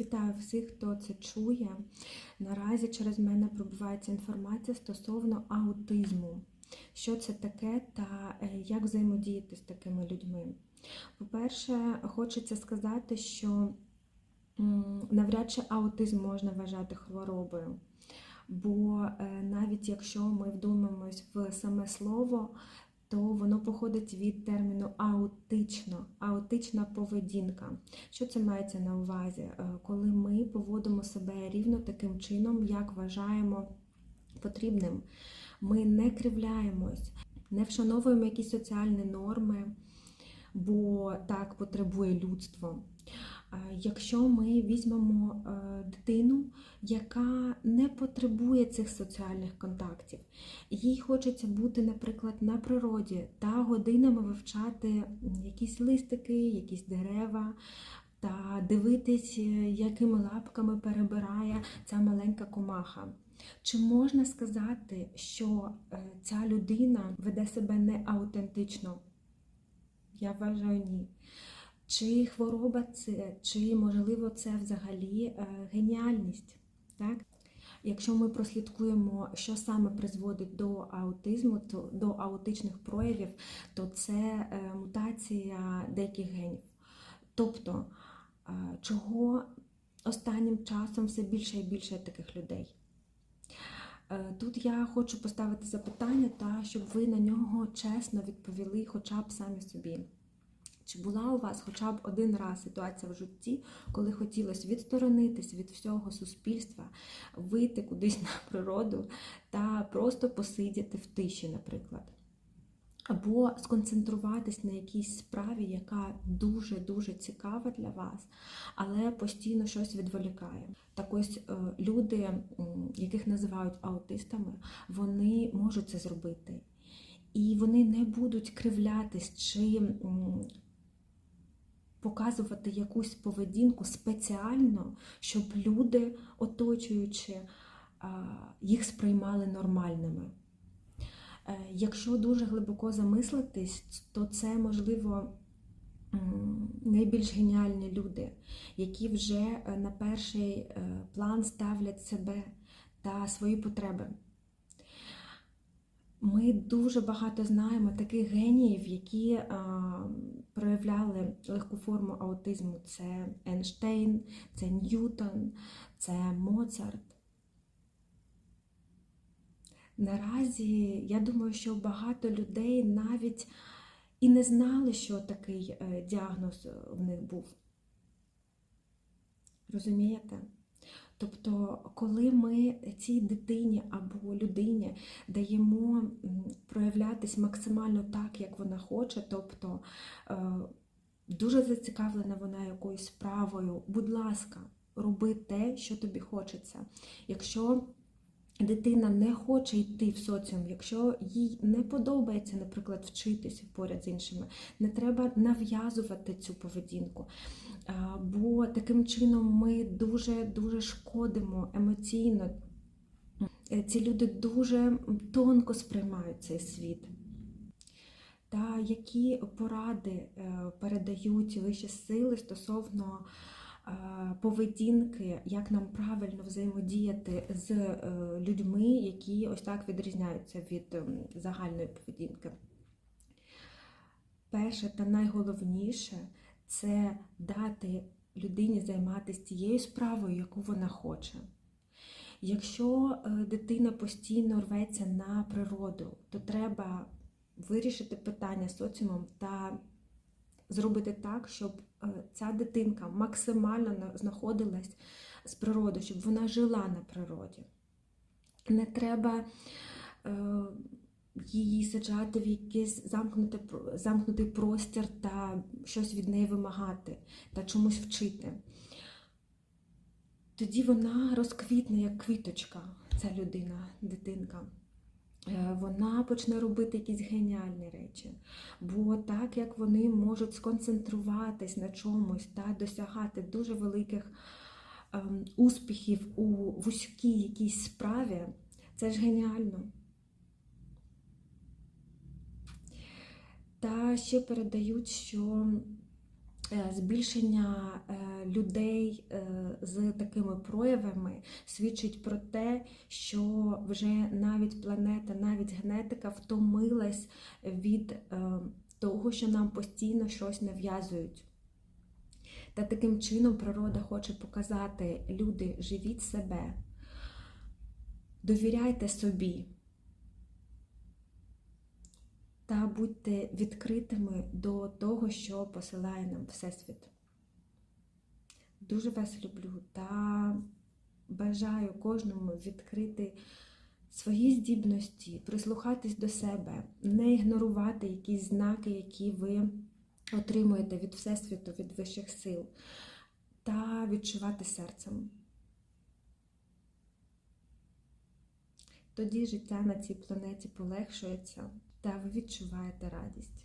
Вітаю всіх, хто це чує. Наразі через мене пробувається інформація стосовно аутизму. Що це таке та е, як взаємодіяти з такими людьми? По-перше, хочеться сказати, що навряд чи аутизм можна вважати хворобою. Бо е, навіть якщо ми вдумаємось в саме слово, то воно походить від терміну аутично, аутична поведінка. Що це мається на увазі? Е, Коли ми поводимо себе рівно таким чином, як вважаємо потрібним, ми не кривляємось, не вшановуємо якісь соціальні норми, бо так потребує людство. Якщо ми візьмемо е, дитину, яка не потребує цих соціальних контактів, їй хочеться бути, наприклад, на природі та годинами вивчати якісь листики, якісь дерева, та дивитись, е, якими лапками перебирає ця маленька комаха. Чи можна сказати, що е, ця людина веде себе не аутентично? Я вважаю ні. Чи хвороба це, чи можливо це взагалі е, геніальність? Так? Якщо ми прослідкуємо, що саме призводить до аутизму, то до аутичних проявів, то це е, мутація деяких генів. Тобто, е, чого останнім часом все більше і більше таких людей? Тут я хочу поставити запитання, та щоб ви на нього чесно відповіли, хоча б самі собі. Чи була у вас хоча б один раз ситуація в житті, коли хотілося відсторонитись від всього суспільства, вийти кудись на природу та просто посидіти в тиші, наприклад? Або сконцентруватись на якійсь справі, яка дуже-дуже цікава для вас, але постійно щось відволікає. Так ось е, люди, яких називають аутистами, вони можуть це зробити. І вони не будуть кривлятись чи показувати якусь поведінку спеціально, щоб люди, оточуючи, їх сприймали нормальними. Е, Якщо дуже глибоко замислитись, то це можливо найбільш геніальні люди, які вже е, на перший е, план ставлять себе та свої потреби. Ми дуже багато знаємо таких геніїв, які а, проявляли легку форму аутизму. Це Ейнштейн, це Ньютон, це Моцарт. Наразі я думаю, що багато людей навіть і не знали, що такий е, діагноз в них був. Розумієте? Тобто, коли ми цій дитині або людині даємо проявлятись максимально так, як вона хоче, тобто е, дуже зацікавлена вона якоюсь справою, будь ласка, роби те, що тобі хочеться. Якщо дитина не хоче йти в соціум, якщо їй не подобається, наприклад, вчитися поряд з іншими, не треба нав'язувати цю поведінку. Бо таким чином ми дуже-дуже шкодимо емоційно. Е, Ці люди дуже тонко сприймають цей світ. Та які поради е, передають вищі сили стосовно поведінки, як нам правильно взаємодіяти з е, людьми, які ось так відрізняються від ем, загальної поведінки? Перше та найголовніше це дати людині займатися тією справою, яку вона хоче. Якщо е, дитина постійно рветься на природу, то треба вирішити питання з соціумом та зробити так, щоб е, ця дитинка максимально знаходилась з природою, щоб вона жила на природі. Не треба е, її саджати в якийсь замкнути, замкнутий простір та щось від неї вимагати та чомусь вчити. Тоді вона розквітне як квіточка, ця людина, дитинка. Е, Вона почне робити якісь геніальні речі. Бо так як вони можуть сконцентруватись на чомусь та досягати дуже великих ем, успіхів у вузькій якійсь справі, це ж геніально. Та ще передають, що збільшення е, людей е, з такими проявами свідчить про те, що вже навіть планета, навіть генетика втомилась від е, того, що нам постійно щось нав'язують. Та таким чином природа хоче показати: люди, живіть себе, довіряйте собі та будьте відкритими до того, що посилає нам Всесвіт. Дуже вас люблю та бажаю кожному відкрити свої здібності, прислухатись до себе, не ігнорувати якісь знаки, які ви отримуєте від Всесвіту, від вищих сил, та відчувати серцем. Тоді життя на цій планеті полегшується та ви відчуваєте радість.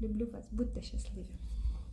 Люблю вас, будьте щасливі!